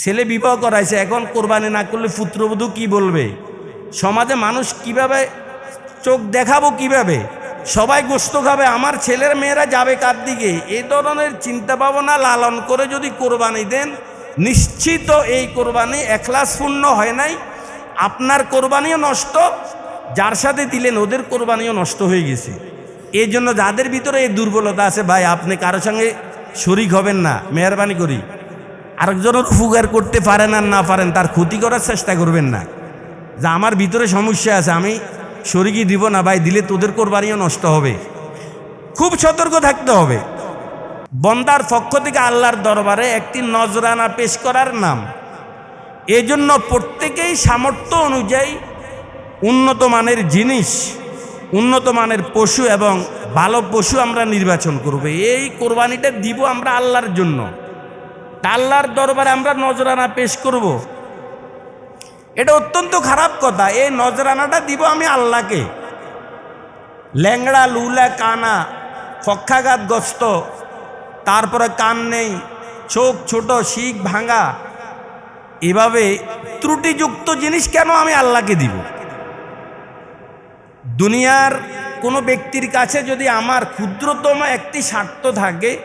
ছেলে বিবাহ করাইছে, এখন কোরবানি না করলে পুত্রবধূ কি বলবে? সমাজে মানুষ কীভাবে চোখ দেখাবো কীভাবে? সবাই গোস্ত খাবে, আমার ছেলের মেয়েরা যাবে কার দিকে? এ ধরনের চিন্তা ভাবনা লালন করে যদি কোরবানি দেন, নিশ্চিত এই কোরবানি একলাসপূর্ণ হয় নাই। আপনার কোরবানিও নষ্ট, যার সাথে দিলেন ওদের কোরবানিও নষ্ট হয়ে গেছে। এই জন্য যাদের ভিতরে এই দুর্বলতা আছে, ভাই, আপনি কারও সঙ্গে শরিক হবেন না, মেহরবানি করি। আরেকজনের উপকার করতে পারেন আর না পারেন, তার ক্ষতি করার চেষ্টা করবেন না। যে আমার ভিতরে সমস্যা আছে, আমি শরিকই দিব না ভাই, দিলে তোদের কোরবানিও নষ্ট হবে। খুব সতর্ক থাকতে হবে। বন্দার পক্ষ থেকে আল্লাহর দরবারে একটি নজরানা পেশ করার নাম। এজন্য প্রত্যেকেই সামর্থ্য অনুযায়ী উন্নত মানের জিনিস, উন্নত মানের পশু এবং ভালো পশু আমরা নির্বাচন করব। এই কোরবানিটা দিব আমরা আল্লাহর জন্য। আল্লাহর দরবারে আমরা নজরানা পেশ করব। এটা অত্যন্ত খারাপ কথা। এই নজরানাটা দিব আমি আল্লাহকে। ল্যাংড়া, লুলা, কানা পক্ষাঘাত গ্রস্ত, তারপরে কান নেই, চোখ ছোট, শিখ ভাঙা, এভাবে ত্রুটিযুক্ত জিনিস কেন আমি আল্লাহকে দিব? দুনিয়ার কোনো ব্যক্তির কাছে যদি আমার ক্ষুদ্রতম একটি স্বার্থ থাকে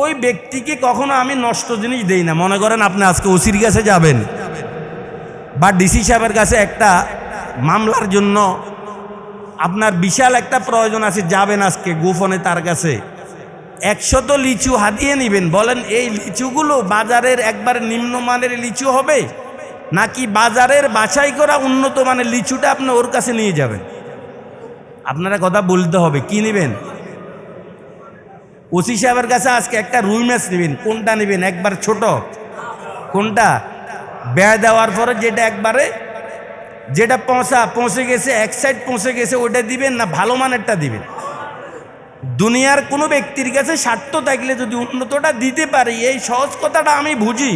ওই ব্যক্তিকে কখনো আমি নষ্ট জিনিস দেই না। মনে করেন আপনি আজকে ওসির কাছে যাবেন। বা ডিসি সাহেবের কাছে একটা মামলার জন্য আপনার বিশাল একটা প্রয়োজন আছে, যাবেন আজকে গোপনে তার কাছে। একশত লিচু হাতিয়ে নেবেন। বলেন, এই লিচুগুলো বাজারের একবার নিম্নমানের লিচু হবে? নাকি বাজারের বাছাই করা উন্নত মানের লিচুটা আপনি ওর কাছে নিয়ে যাবেন? আপনারা কথা বলতে হবে। কি নেবেন? ওসি সাহেবের কাছে আজকে একটা রুই মাছ নেবেন। কোনটা নেবেন? একবার ছোট। কোনটা? ব্যয় দেওয়ার পরে যেটা একবারে যেটা পৌঁছা, পৌঁছে গেছে, এক সাইড পৌঁছে গেছে ওটা দিবেন না? ভালো মানেরটা দিবেন। দুনিয়ার কোনো ব্যক্তির কাছে স্বার্থ থাকলে যদি উন্নতটা দিতে পারি, এই সহজ কথাটা আমি বুঝি।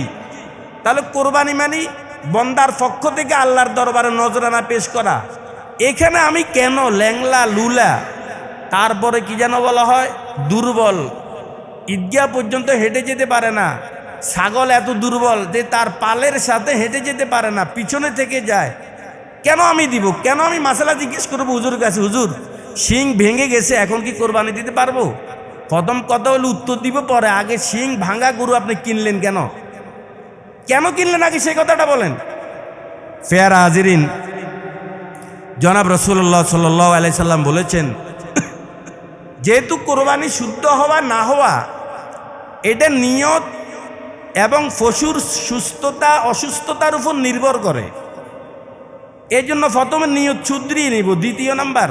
তাহলে কোরবানি মানি, বন্দার পক্ষ থেকে আল্লাহর দরবারে নজরানা পেশ করা। এখানে আমি কেন ল্যাংলা, লুলা, তারপরে কি যেন বলা হয়? দুর্বল। ঈদগাহ পর্যন্ত হেঁটে যেতে পারে না। ছাগল এত দুর্বল যে তার পালের সাথে হেঁটে যেতে পারে না, পিছনে থেকে যায়। কেন আমি দিব? কেন আমি মাসালা জিজ্ঞেস করব হুজুর কাছে? হুজুর, শিং ভেঙে গেছে, এখন কি কোরবানি দিতে পারব? প্রথম কথা হলে উত্তর দিব, পরে আগে শিং ভাঙা গরু আপনি কিনলেন কেন? কেন কিনলেন আগে সেই কথাটা বলেন? ফেয়ার হাজিরিন, জনাব রসুল্লাহ সাল্লাহ আলাইসাল্লাম বলেছেন যেহেতু কোরবানি শুদ্ধ হওয়া, না হওয়া, এটা নিয়ত এবং পশুর সুস্থতা, অসুস্থতার উপর নির্ভর করে। এই জন্য প্রথমে নিয়ত শুদ্রিয়ে নিব। দ্বিতীয় নাম্বার,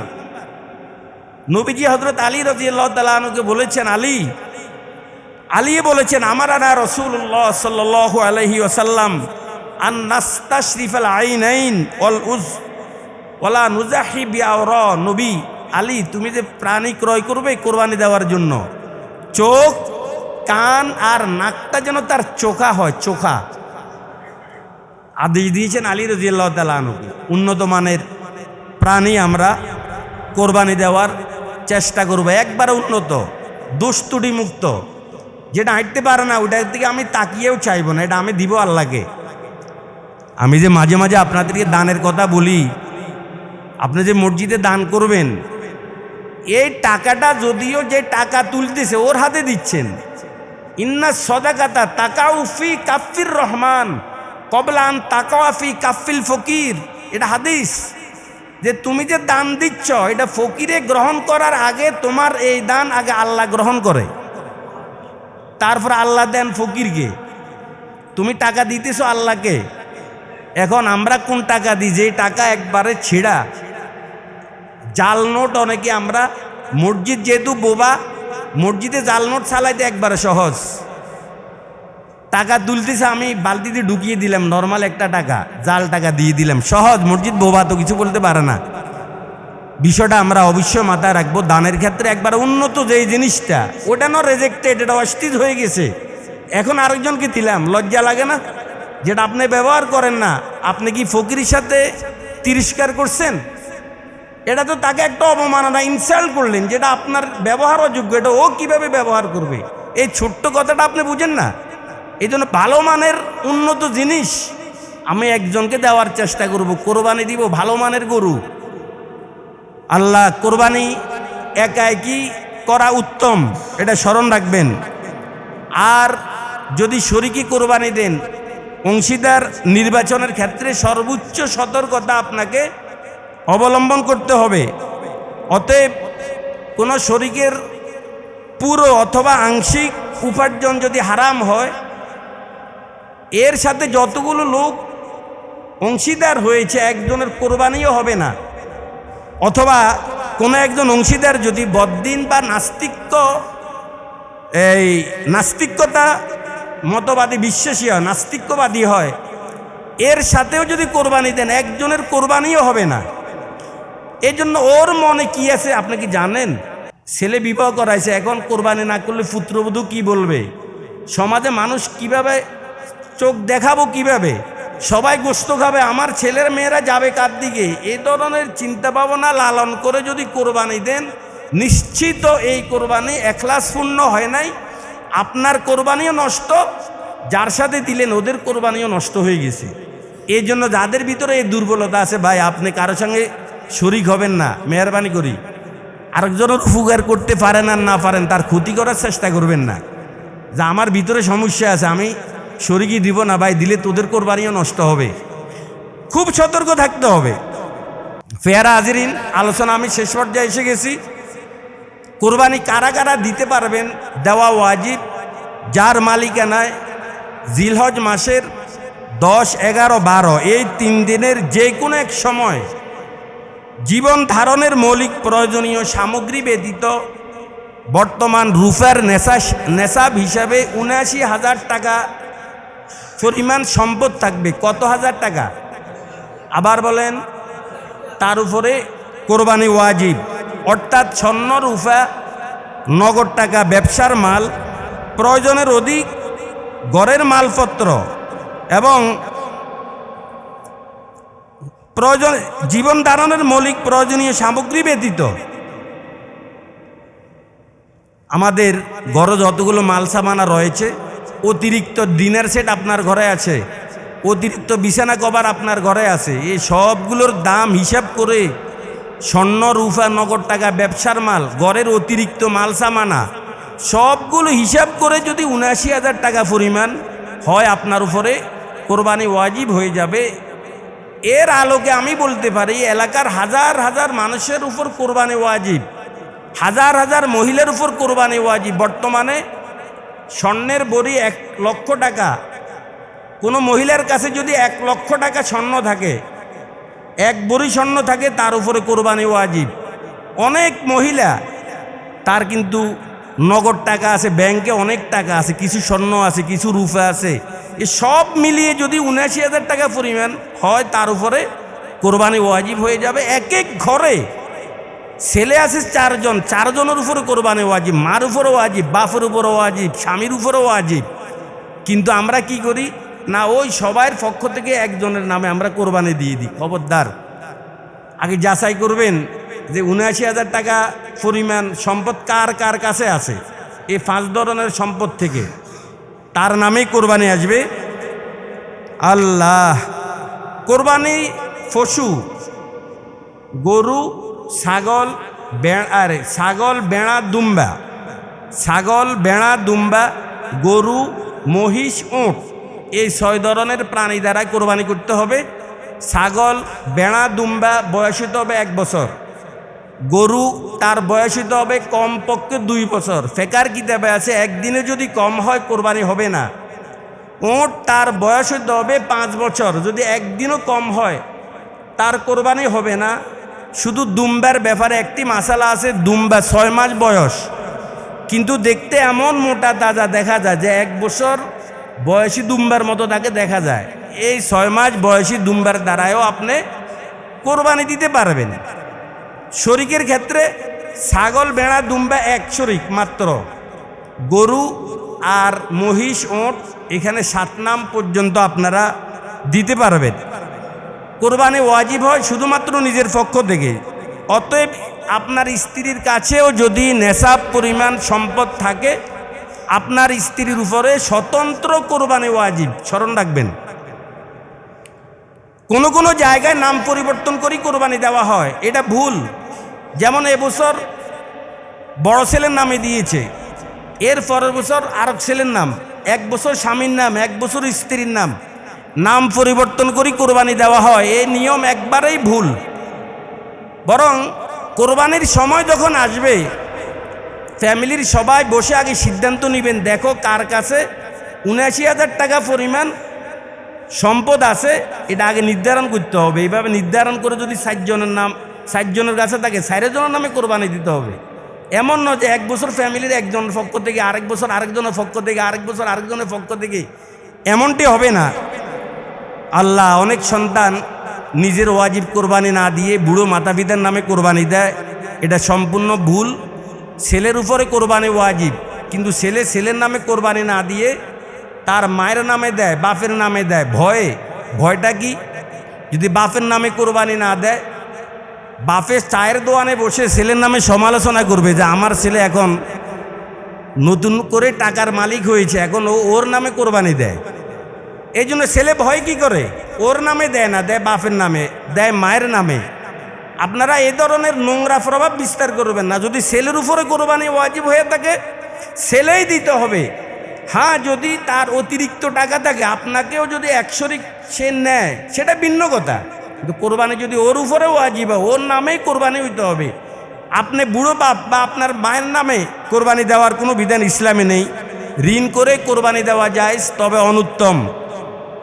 নবীজি হজরত আলী রাজিয়াল্লাহ তালুকে বলেছেন, আলী আলিয়ে বলেছেন, আমার আনা রসুল্লাহ সাল্লাহ আলহি ওসাল্লাম আন নাস্তা আল আইন আইন অল উজ ওলা নুজাহি বিয়াওর নবী আলী, তুমি যে প্রাণী ক্রয় করবে কোরবানি দেওয়ার জন্য, চোখ, কান আর নাকটা যেন তার চোখা হয়, চোখা। আদেশ দিয়েছেন আলী তালুকে উন্নত মানের প্রাণী আমরা কোরবানি দেওয়ার চেষ্টা করব, একবারে উন্নত, দুস্তুটি মুক্ত। যেটা হাঁটতে পারে না ওটার দিকে আমি তাকিয়েও চাইব না, এটা আমি দিব আল্লাহকে। আমি যে মাঝে মাঝে আপনাদেরকে দানের কথা বলি, আপনি যে মসজিদে দান করবেন এই টাকাটা যদিও যে টাকা তুলতেছে ওর হাতে দিচ্ছেন। ইন্না সদাকাতা তাকাউফি কাফির রহমান কবলান তাকাওয়াফি কাফিল ফকির। এটা হাদিস যে তুমি যে দান দিচ্ছ, এটা ফকিরে গ্রহণ করার আগে তোমার এই দান আগে আল্লাহ গ্রহণ করে। তারপর আল্লাহ দেন ফকিরকে। তুমি টাকা দিতেছো আল্লাহকে। এখন আমরা কোন টাকা দিই? যে টাকা একবারে ছিঁড়া জাল নোট অনেকে আমরা মসজিদ যেহেতু বোবা, মসজিদে জাল নোট চালাইতে একবারে সহজ। টাকা তুলতেছে, আমি বালতিতে ঢুকিয়ে দিলাম নর্মাল একটা টাকা, জাল টাকা দিয়ে দিলাম, সহজ, মসজিদ বোবা তো কিছু বলতে পারে না। বিষয়টা আমরা অবশ্যই মাথায় রাখব, দানের ক্ষেত্রে একবার উন্নত যেই জিনিসটা, ওটা না রেজেক্টেড এটা অস্থির হয়ে গেছে। এখন আরেকজনকে দিলাম, লজ্জা লাগে না? যেটা আপনি ব্যবহার করেন না, আপনি কি ফকিরের সাথে তিরস্কার করছেন? এটা তো তাকে একটা অবমাননা ইনসাল্ট করলেন, যেটা আপনার ব্যবহার অযোগ্য, এটা ও কীভাবে ব্যবহার করবে? এই ছোট্ট কথাটা আপনি বুঝেন না? এই জন্য ভালো মানের উন্নত জিনিস আমি একজনকে দেওয়ার চেষ্টা করব, কোরবানি দিব, ভালো মানের গরু। আল্লাহ কোরবানি একা একই করা উত্তম, এটা স্মরণ রাখবেন। আর যদি শরিকি কোরবানি দেন, অংশীদার নির্বাচনের ক্ষেত্রে সর্বোচ্চ সতর্কতা আপনাকে অবলম্বন করতে হবে। অতএব কোনো শরিকের পুরো অথবা আংশিক উপার্জন যদি হারাম হয়, এর সাথে যতগুলো লোক অংশীদার হয়েছে, একজনের কোরবানিও হবে না। অথবা কোনো একজন অংশীদার যদি বদ্দিন বা নাস্তিক্য এই নাস্তিক্যতা মতবাদী বিশ্বাসী হয়, নাস্তিক্যবাদী হয়, এর সাথেও যদি কোরবানি দেন, একজনের কোরবানিও হবে না। এই জন্য ওর মনে কি আছে আপনি কি জানেন? ছেলে বিবাহ করাইছে, এখন কোরবানি না করলে পুত্রবধূ কি বলবে? সমাজে মানুষ কীভাবে চোখ দেখাবো কীভাবে? সবাই গোস্ত খাবে, আমার ছেলের মেয়েরা যাবে কার দিকে? এ ধরনের চিন্তা ভাবনা লালন করে যদি কোরবানি দেন, নিশ্চিত এই কোরবানি এখলাসপূর্ণ হয় নাই। আপনার কোরবানিও নষ্ট, যার সাথে দিলেন ওদের কোরবানিও নষ্ট হয়ে গেছে। এই জন্য যাদের ভিতরে এই দুর্বলতা আছে, ভাই, আপনি কারও সঙ্গে শরিক হবেন না, মেহরবানি করি। আরেকজনের উপকার করতে পারেন আর না পারেন, তার ক্ষতি করার চেষ্টা করবেন না। যে আমার ভিতরে সমস্যা আছে, আমি শরিকই দিব না ভাই, দিলে তোদের কোরবানিও নষ্ট হবে। খুব সতর্ক থাকতে হবে। ফেয়ারা হাজিরিন, আলোচনা আমি শেষ পর্যায়ে এসে গেছি। কোরবানি কারা কারা দিতে পারবেন, দেওয়া ওয়াজিব, যার মালিকানায় জিলহজ মাসের দশ, এগারো, বারো, এই তিন দিনের যে কোনো এক সময় জীবন ধারণের মৌলিক প্রয়োজনীয় সামগ্রী ব্যতীত বর্তমান রুফার নেশা নেশাব হিসাবে উনআশি হাজার টাকা পরিমাণ সম্পদ থাকবে। কত হাজার টাকা? আবার বলেন, তার উপরে কোরবানি ওয়াজিব। অর্থাৎ স্বর্ণ, রুফা, নগদ টাকা, ব্যবসার মাল, প্রয়োজনের অধিক গড়ের মালপত্র এবং প্রয়োজন, জীবন ধারণের মৌলিক প্রয়োজনীয় সামগ্রী ব্যতীত। আমাদের ঘরে যতগুলো মাল সামানা রয়েছে, অতিরিক্ত ডিনার সেট আপনার ঘরে আছে, অতিরিক্ত বিছানা কভার আপনার ঘরে আছে এই সবগুলোর দাম হিসাব করে স্বর্ণ রূপা নগদ টাকা, ব্যবসার মাল, ঘরের অতিরিক্ত মাল সামানা সবগুলো হিসাব করে যদি উনাশি হাজার টাকা পরিমাণ হয় আপনার উপরে, কোরবানি ওয়াজিব হয়ে যাবে। এর আলোকে আমি বলতে পারি, এলাকার হাজার হাজার মানুষের উপর কোরবানি ওয়াজিব। হাজার হাজার মহিলার উপর কোরবানি ওয়াজিব। বর্তমানে স্বর্ণের বড়ি এক লক্ষ টাকা। কোনো মহিলার কাছে যদি এক লক্ষ টাকা স্বর্ণ থাকে, এক বড়ি স্বর্ণ থাকে, তার উপরে কোরবানি ওয়াজিব। অনেক মহিলা, তার কিন্তু নগদ টাকা আছে, ব্যাংকে অনেক টাকা আছে, কিছু স্বর্ণ আছে, কিছু রূপা আছে। এ সব মিলিয়ে যদি উনাশি হাজার টাকা পরিমাণ হয়, তার উপরে কোরবানি ওয়াজিব হয়ে যাবে। এক এক ঘরে ছেলে আছে চারজন, চারজনের উপরে কোরবানি ওয়াজিব, মার উপরও ওয়াজিব, বাপের উপরও ওয়াজিব, স্বামীর উপরও ওয়াজিব। কিন্তু আমরা কি করি? না, ওই সবার পক্ষ থেকে একজনের নামে আমরা কোরবানি দিয়ে দিই। খবরদার, আগে যাচাই করবেন যে উনআশি হাজার টাকা পরিমাণ সম্পদ কার কার কাছে আছে? এই পাঁচ ধরনের সম্পদ থেকে। তার নামেই কোরবানি আসবে। আল্লাহ। কোরবানি পশু, গরু, ছাগল আরে, ছাগল, বেড়া, দুম্বা। ছাগল, বেড়া, দুম্বা, গরু, মহিষ, উঁট, এই ছয় ধরনের প্রাণী দ্বারা কোরবানি করতে হবে। ছাগল, বেড়া, দুম্বা বয়স হতে হবে এক বছর। গরু তার বয়স হতে হবে কমপক্ষে দুই বছর। ফেকার কিতাবে আছে, একদিনে যদি কম হয়, কোরবানি হবে না। ওঁট তার বয়স হতে হবে পাঁচ বছর। যদি একদিনও কম হয়, তার কোরবানি হবে না। শুধু দুম্বার ব্যাপারে একটি মাসালা আছে, দুম্বা ছয় মাস বয়স। কিন্তু দেখতে এমন মোটা তাজা দেখা যায় যে এক বছর বয়সী দুম্বার মতো তাকে দেখা যায়। এই ছয় মাস বয়সী দুম্বার দ্বারাও আপনি কোরবানি দিতে পারবেন। শরিকের ক্ষেত্রে ছাগল বেড়া দুম্বা এক শরিক মাত্র। গরু আর মহিষ, ওঁট এখানে সাত নাম পর্যন্ত আপনারা দিতে পারবেন। কোরবানি ওয়াজিব হয় শুধুমাত্র নিজের পক্ষ থেকে। অতএব আপনার স্ত্রীর কাছেও যদি নেশাব পরিমাণ সম্পদ থাকে, আপনার স্ত্রীর উপরে স্বতন্ত্র কোরবানি ওয়াজিব স্মরণ রাখবেন। কোনো কোনো জায়গায় নাম পরিবর্তন করেই কোরবানি দেওয়া হয়, এটা ভুল। যেমন এবছর বড় ছেলের নামে দিয়েছে, এর পরের বছর আর ছেলের নাম, এক বছর স্বামীর নাম, এক বছর স্ত্রীর নাম নাম পরিবর্তন করেই কোরবানি দেওয়া হয়। এই নিয়ম একবারেই ভুল। বরং কোরবানির সময় যখন আসবে, ফ্যামিলির সবাই বসে আগে সিদ্ধান্ত নেবেন, দেখো কার কাছে উনআশি হাজার টাকা পরিমাণ সম্পদ আছে, এটা আগে নির্ধারণ করতে হবে। এইভাবে নির্ধারণ করে যদি সাতজনের নাম ষাটজনের কাছে থাকে ষাটজনের নামে কোরবানি দিতে হবে। এমন নয় যে এক বছর ফ্যামিলির একজনের পক্ষ থেকে, আরেক বছর আরেকজনের পক্ষ থেকে, আরেক বছর আরেকজনের পক্ষ থেকে। এমনটি হবে না। আল্লাহ অনেক সন্তান নিজের ওয়াজিব কোরবানি না দিয়ে বুড়ো মাতা পিতার নামে কোরবানি দেয়। এটা সম্পূর্ণ ভুল। ছেলের উপরে কোরবানি ওয়াজিব, কিন্তু ছেলে ছেলের নামে কোরবানি না দিয়ে তার মায়ের নামে দেয়, বাপের নামে দেয়। ভয়ে, ভয়টা কি? যদি বাপের নামে কোরবানি না দেয় বাপের চায়ের দোয়ানে বসে ছেলের নামে সমালোচনা করবে যে আমার ছেলে এখন নতুন করে টাকার মালিক হয়েছে, এখন ও ওর নামে কোরবানি দেয়। এই জন্য ছেলে ভয় কি করে? ওর নামে দেয় না, দেয় বাপের নামে, দেয় মায়ের নামে। আপনারা এ ধরনের নোংরা প্রভাব বিস্তার করবেন না। যদি ছেলের উপরে কোরবানি ওয়াজিব হয়ে থাকে, ছেলেই দিতে হবে। হ্যাঁ যদি তার অতিরিক্ত টাকা থাকে, আপনাকেও যদি একশরিক সে নেয়, সেটা ভিন্ন কথা। কিন্তু কোরবানি যদি ওর উপরে ওয়াজিব হয়, ওর নামেই কোরবানি হইতে হবে। আপনি বুড়ো বাপ বা আপনার মায়ের নামে কোরবানি দেওয়ার কোনো বিধান ইসলামে নেই। ঋণ করে কোরবানি দেওয়া যায় তবে অনুত্তম।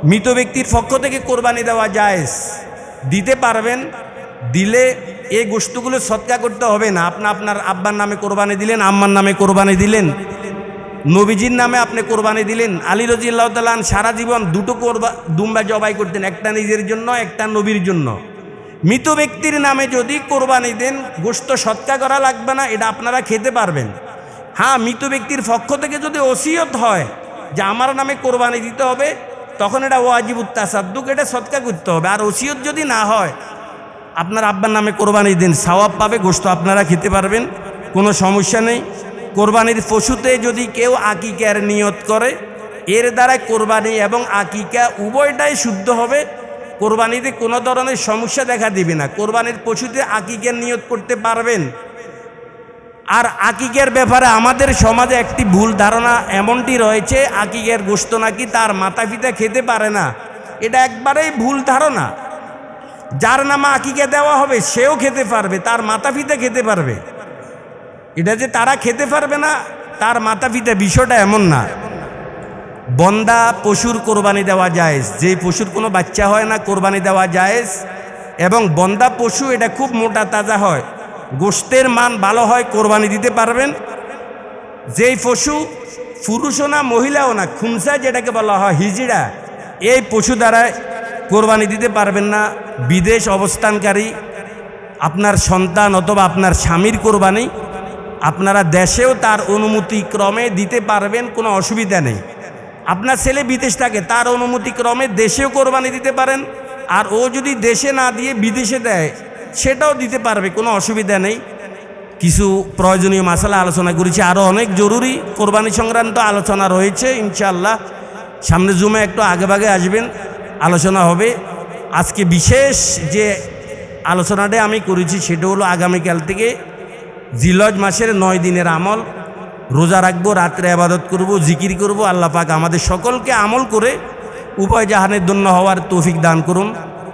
মৃত ব্যক্তির পক্ষ থেকে কোরবানি দেওয়া যায় দিতে পারবেন, দিলে এই গোষ্ঠগুলো সৎকা করতে হবে না। আপনি আপনার আব্বার নামে কোরবানি দিলেন, আম্মার নামে কোরবানি দিলেন। নবীজির নামে আপনি কোরবানি দিলেন। আলী রজিল্লাহ তালান সারা জীবন দুটো কোরবা, দুম্বা জবাই করতেন, একটা নিজের জন্য, একটা নবীর জন্য। মৃত ব্যক্তির নামে যদি কোরবানি দেন গোষ্ঠ সৎকা করা লাগবে না, এটা আপনারা খেতে পারবেন। হ্যাঁ মৃত ব্যক্তির পক্ষ থেকে যদি ওসিয়ত হয় যে আমার নামে কোরবানি দিতে হবে, তখন এটা ওয়াজিব উত্তাসাদ্দুক, এটা সৎকা করতে হবে। আর ওসিয়ত যদি না হয়, আপনার আব্বার নামে কোরবানি দিন, সওয়াব পাবে গোস্ত আপনারা খেতে পারবেন, কোনো সমস্যা নেই। কোরবানির পশুতে যদি কেউ আকিকার নিয়ত করে, এর দ্বারা কোরবানি এবং আকিকা উভয়টাই শুদ্ধ হবে। কোরবানিতে কোনো ধরনের সমস্যা দেখা দিবে না। কোরবানির পশুতে আকিকার নিয়ত করতে পারবেন। আর আকিকের ব্যাপারে আমাদের সমাজে একটি ভুল ধারণা এমনটি রয়েছে, আকিকের গোস্ত নাকি তার মাতা পিতা খেতে পারে না। এটা একবারেই ভুল ধারণা। যার নামে আকিকে দেওয়া হবে, সেও খেতে পারবে, তার মাতা পিতা খেতে পারবে। এটা যে তারা খেতে পারবে না, তার মাতা পিতা বিষয়টা এমন না। বন্দা পশুর কোরবানি দেওয়া যায় যেই পশুর কোনো বাচ্চা হয় না, কোরবানি দেওয়া যায় এবং বন্দা পশু এটা খুব মোটা তাজা হয়। গোষ্ঠের মান ভালো হয়, কোরবানি দিতে পারবেন। যেই পশু পুরুষও না, মহিলাও না, খুমসা যেটাকে বলা হয় হিজিড়া এই পশু দ্বারা কোরবানি দিতে পারবেন না। বিদেশ অবস্থানকারী, আপনার সন্তান অথবা আপনার স্বামীর কোরবানি আপনারা দেশেও তার অনুমতি ক্রমে দিতে পারবেন, কোনো অসুবিধা নেই। আপনার ছেলে বিদেশ থাকে, তার অনুমতি ক্রমে দেশেও কোরবানি দিতে পারেন, আর ও যদি দেশে না দিয়ে বিদেশে দেয়, সেটাও দিতে পারবে, কোনো অসুবিধা নেই। কিছু প্রয়োজনীয় মশালা আলোচনা করেছি আরও অনেক জরুরি। কোরবানি সংক্রান্ত আলোচনা রয়েছে, ইনশাআল্লাহ। সামনে জুমে একটু আগেভাগে আসবেন, আলোচনা হবে। আজকে বিশেষ যে আলোচনাটা আমি করেছি, সেটা হলো আগামীকাল থেকে জিলজ মাসের নয় দিনের আমল। রোজা রাখব, রাত্রে আবাদত করব, জিকির করব, আল্লাহ পাক আমাদের সকলকে আমল করে উপায় জাহানের জন্য হওয়ার তৌফিক দান করুন।